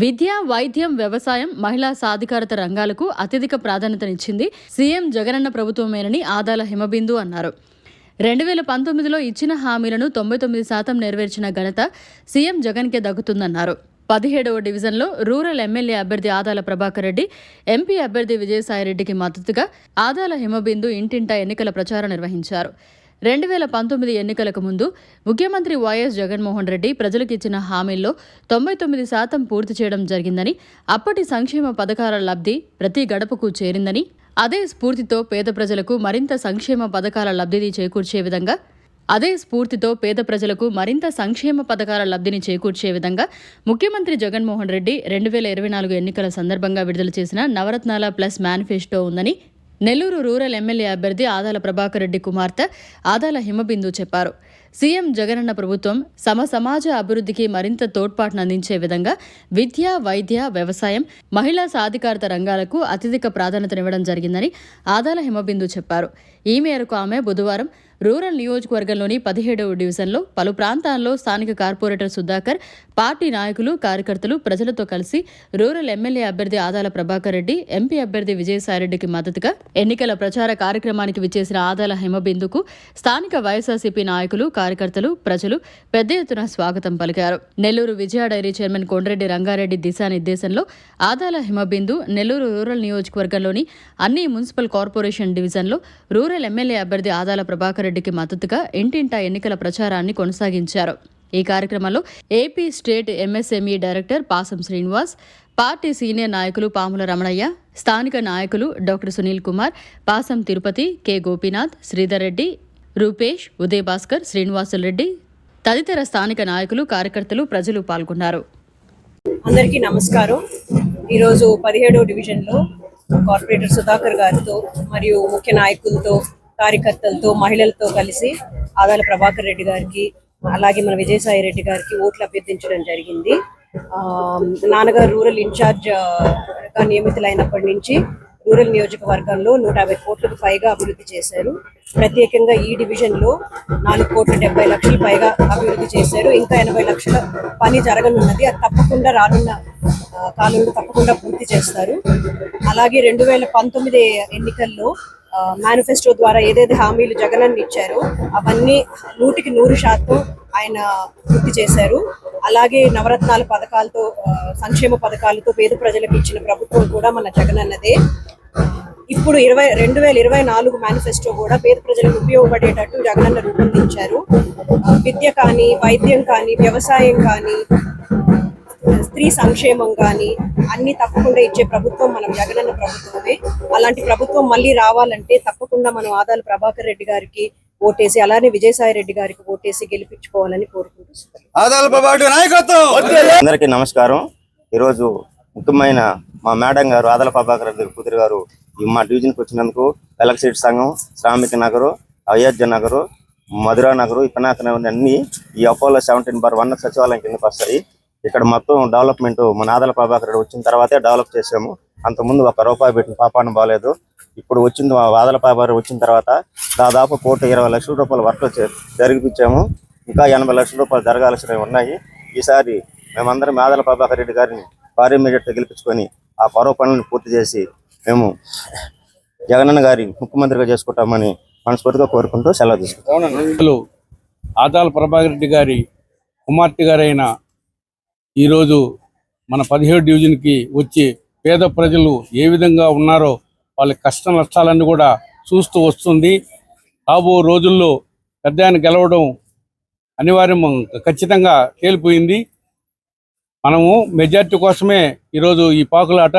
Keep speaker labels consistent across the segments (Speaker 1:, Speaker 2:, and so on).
Speaker 1: విద్య వైద్యం వ్యవసాయం మహిళా సాధికారత రంగాలకు అత్యధిక ప్రాధాన్యతనిచ్చింది సీఎం జగనన్న ప్రభుత్వమేనని ఆదాల హిమబిందు అన్నారు. రెండు వేల పంతొమ్మిదిలో ఇచ్చిన హామీలను తొంభై తొమ్మిది శాతం నెరవేర్చిన ఘనత సీఎం జగన్కే దక్కుతుందన్నారు. పదిహేడవ డివిజన్లో రూరల్ ఎమ్మెల్యే అభ్యర్థి ఆదాల ప్రభాకర్ రెడ్డి ఎంపీ అభ్యర్థి విజయసాయిరెడ్డికి మద్దతుగా ఆదాల హిమబిందు ఇంటింటా ఎన్నికల ప్రచారం నిర్వహించారు. రెండు వేల పంతొమ్మిది ఎన్నికలకు ముందు ముఖ్యమంత్రి వైఎస్ జగన్మోహన్ రెడ్డి ప్రజలకు ఇచ్చిన హామీల్లో తొంభై తొమ్మిది శాతం పూర్తి చేయడం జరిగిందని అప్పటి సంక్షేమ పథకాల లబ్ధి ప్రతి గడపకు చేరిందని అదే స్ఫూర్తితో పేద ప్రజలకు మరింత సంక్షేమ పథకాల లబ్ధిని చేకూర్చే విధంగా అదే స్ఫూర్తితో పేద ప్రజలకు మరింత సంక్షేమ పథకాల లబ్ధిని చేకూర్చే విధంగా ముఖ్యమంత్రి జగన్మోహన్ రెడ్డి రెండు వేల ఇరవై నాలుగు ఎన్నికల సందర్భంగా విడుదల చేసిన నవరత్నాల ప్లస్ మేనిఫెస్టో ఉందని నెల్లూరు రూరల్ ఎమ్మెల్యే అభ్యర్థి ఆదాల ప్రభాకర్ రెడ్డి కుమార్తె ఆదాల హిమబిందు చెప్పారు. సీఎం జగనన్న ప్రభుత్వం సమ సమాజ అభివృద్ధికి మరింత తోడ్పాటునందించే విధంగా విద్య వైద్య వ్యవసాయం మహిళా సాధికారత రంగాలకు అత్యధిక ప్రాధాన్యతనివ్వడం జరిగిందని ఆదాల హిమబిందు చెప్పారు. ఈ మేరకు ఆమె బుధవారం రూరల్ నియోజకవర్గంలోని పదిహేడవ డివిజన్లో పలు ప్రాంతాల్లో స్థానిక కార్పొరేటర్ సుధాకర్ పార్టీ నాయకులు కార్యకర్తలు ప్రజలతో కలిసి రూరల్ ఎమ్మెల్యే అభ్యర్థి ఆదాల ప్రభాకర్ రెడ్డి ఎంపీ అభ్యర్థి విజయసాయిరెడ్డికి మద్దతుగా ఎన్నికల ప్రచార కార్యక్రమానికి విచ్చేసిన ఆదాల హిమబిందుకు స్థానిక వైఎస్ఆర్సీపీ నాయకులు కార్యకర్తలు ప్రజలు పెద్ద ఎత్తున స్వాగతం పలికారు. నెల్లూరు విజయ డైరీ చైర్మన్ కొండ్రెడ్డి రంగారెడ్డి దిశానిర్దేశంలో ఆదాల హిమబిందు నెల్లూరు రూరల్ నియోజకవర్గంలోని అన్ని మున్సిపల్ కార్పొరేషన్ డివిజన్లో రూరల్ ఎమ్మెల్యే అభ్యర్థి ఆదాల ప్రభాకర్ రెడ్డికి మద్దతుగా ఇంటింటా ఎన్నికల ప్రచారాన్ని కొనసాగించారు. ఈ కార్యక్రమంలో ఏపీ స్టేట్ ఎంఎస్ఎంఈ డైరెక్టర్ పాసం శ్రీనివాస్ పార్టీ సీనియర్ నాయకులు పాముల రమణయ్య స్థానిక నాయకులు డాక్టర్ సునీల్ కుమార్ పాసం తిరుపతి కె గోపీనాథ్ శ్రీధర్ రెడ్డి రూపేష్ ఉదయ్ భాస్కర్ రెడ్డి తదితర స్థానిక నాయకులు కార్యకర్తలు ప్రజలు పాల్గొన్నారు.
Speaker 2: అందరికీ నమస్కారం. ఈరోజు పదిహేడో డివిజన్లో కార్పొరేటర్ సుధాకర్ గారితో మరియు ముఖ్య నాయకులతో కార్యకర్తలతో మహిళలతో కలిసి ఆదాల ప్రభాకర్ రెడ్డి గారికి అలాగే మన విజయసాయి రెడ్డి గారికి ఓట్లు అభ్యర్థించడం జరిగింది. ఆ, నాన్నగారు రూరల్ ఇన్ఛార్జ్ నియమితులైనప్పటి నుంచి రూరల్ నియోజకవర్గంలో నూట యాభై కోట్లకు పైగా అభివృద్ధి చేశారు. ప్రత్యేకంగా ఈ డివిజన్లో నాలుగు కోట్ల డెబ్బై లక్షలు పైగా అభివృద్ధి చేశారు. ఇంకా ఎనభై లక్షల పని జరగనున్నది. అది తప్పకుండా రానున్న కాలంలో తప్పకుండా పూర్తి చేస్తారు. అలాగే రెండు వేల పంతొమ్మిది ఎన్నికల్లో మేనిఫెస్టో ద్వారా ఏదైతే హామీలు జగనన్న ఇచ్చారో అవన్నీ నూటికి నూరు శాతం ఆయన పూర్తి చేశారు. అలాగే నవరత్నాల పథకాలతో సంక్షేమ పథకాలతో పేద ప్రజలకు ఇచ్చిన ప్రభుత్వం కూడా మన జగనన్నదే. ఇప్పుడు ఇరవై రెండు వేల ఇరవై నాలుగు మేనిఫెస్టో కూడా పేద ప్రజలకు ఉపయోగపడేటట్టు జగనన్న రూపొందించారు. విద్య కానీ వైద్యం కానీ వ్యవసాయం కానీ స్త్రీ సంక్షేమం కానీ అన్ని తప్పకుండా ఇచ్చే ప్రభుత్వం మనం జగనన్న ప్రభుత్వమే. అలాంటి ప్రభుత్వం మళ్ళీ రావాలంటే తప్పకుండా మనం ఆదాల ప్రభాకర్ రెడ్డి గారికి ఓటేసి అలానే విజయసాయి రెడ్డి గారికి ఓటేసి గెలిపించుకోవాలని కోరుకుంటున్నాను
Speaker 3: ఆదాల ప్రభాకర్ నాయకత్వం!
Speaker 4: అందరికీ నమస్కారం. ఈరోజు ముఖ్యమైన మా మేడం గారు ఆదల ప్రభాకర్ రెడ్డి కూతురు గారు ఈ మా డివిజన్కి వచ్చినందుకు ఎలక్ట్రిసిటీ సంఘం శ్రామిక నగరు అయోధ్య నగరు మధురా నగరు నగర్ అన్ని ఈ అపోలో సెవెంటీన్ బార్ వన్ సచివాలయం కిందకి వస్తాయి. ఇక్కడ మొత్తం డెవలప్మెంట్ మన ఆదల ప్రభాకర్ రెడ్డి వచ్చిన తర్వాతే డెవలప్ చేసాము అంతకుముందు ఒక రూపాయి పెట్టిన పాపాన్ని బాగాలేదు. ఇప్పుడు వచ్చింది ఆదల ప్రభాకర్ వచ్చిన తర్వాత దాదాపు కోటి ఇరవై లక్షల రూపాయల వర్క్ జరిగిపించాము. ఇంకా ఎనభై లక్షల రూపాయలు జరగాల్సినవి ఉన్నాయి. ఈసారి మేమందరం ఆదల ప్రభాకర్ రెడ్డి గారిని భారీ మెజార్టీ గెలిపించుకొని ఆ పరవ పనులను పూర్తి చేసి మేము జగనన్న గారి ముఖ్యమంత్రిగా చేసుకుంటామని మనస్ఫూర్తిగా కోరుకుంటూ సెలవు తీసుకుంటాం.
Speaker 5: ఆదాల ప్రభాకర్ రెడ్డి గారి కుమార్తె గారైన ఈరోజు మన పదిహేడు డివిజన్కి వచ్చి పేద ప్రజలు ఏ విధంగా ఉన్నారో వాళ్ళ కష్ట నష్టాలన్నీ కూడా చూస్తూ వస్తుంది. రాబో రోజుల్లో పెద్ద ఆయన గెలవడం అనివార్యం ఖచ్చితంగా తేలిపోయింది. మనము మెజార్టీ కోసమే ఈరోజు ఈ పాకులాట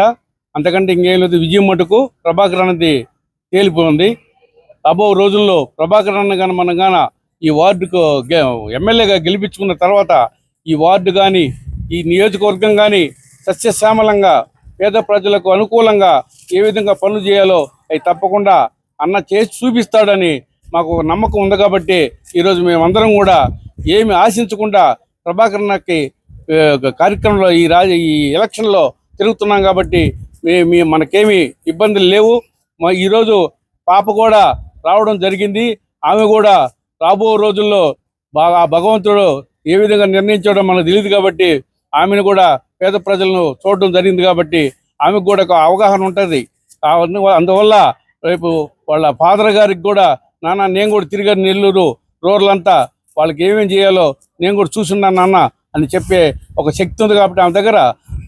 Speaker 5: అంతకంటే ఇంకేం లేదు. విజయం మటుకు ప్రభాకర్ అన్నది తేలిపోయింది. రాబో రోజుల్లో ప్రభాకర్ అన్న కానీ మనం కానీ ఈ వార్డుకు ఎమ్మెల్యేగా గెలిపించుకున్న తర్వాత ఈ వార్డు కానీ ఈ నియోజకవర్గం కానీ సస్యశ్యామలంగా పేద ప్రజలకు అనుకూలంగా ఏ విధంగా పనులు చేయాలో అవి తప్పకుండా అన్న చేసి చూపిస్తాడని మాకు ఒక నమ్మకం ఉంది కాబట్టి ఈరోజు మేమందరం కూడా ఏమి ఆశించకుండా ప్రభాకర్ కార్యక్రమంలో ఈ రాజ ఈ ఎలక్షన్లో తిరుగుతున్నాం కాబట్టి మే మీ మనకేమి ఇబ్బందులు లేవు. మా ఈరోజు పాప కూడా రావడం జరిగింది. ఆమె కూడా రాబో రోజుల్లో బాగా భగవంతుడు ఏ విధంగా నిర్ణయించడం మనకు తెలియదు కాబట్టి ఆమెను కూడా పేద ప్రజలను చూడడం జరిగింది కాబట్టి ఆమెకు కూడా ఒక అవగాహన ఉంటుంది. అందువల్ల రేపు వాళ్ళ ఫాదర్ గారికి కూడా నాన్న నేను కూడా తిరిగాను నెల్లూరు రోడ్లంతా వాళ్ళకి ఏమేమి చేయాలో నేను కూడా చూసున్నాను నాన్న అని చెప్పే ఒక శక్తి ఉంది కాబట్టి ఆమె దగ్గర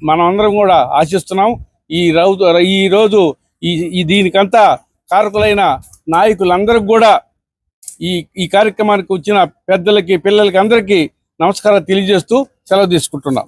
Speaker 5: మనం అందరం కూడా ఆశిస్తున్నాం. ఈ రోజు ఈ రోజు ఈ ఈ దీనికంతా కారకులైన నాయకులందరికి కూడా ఈ ఈ కార్యక్రమానికి వచ్చిన పెద్దలకి పిల్లలకి అందరికీ నమస్కారం తెలియజేస్తూ సెలవు తీసుకుంటున్నాం.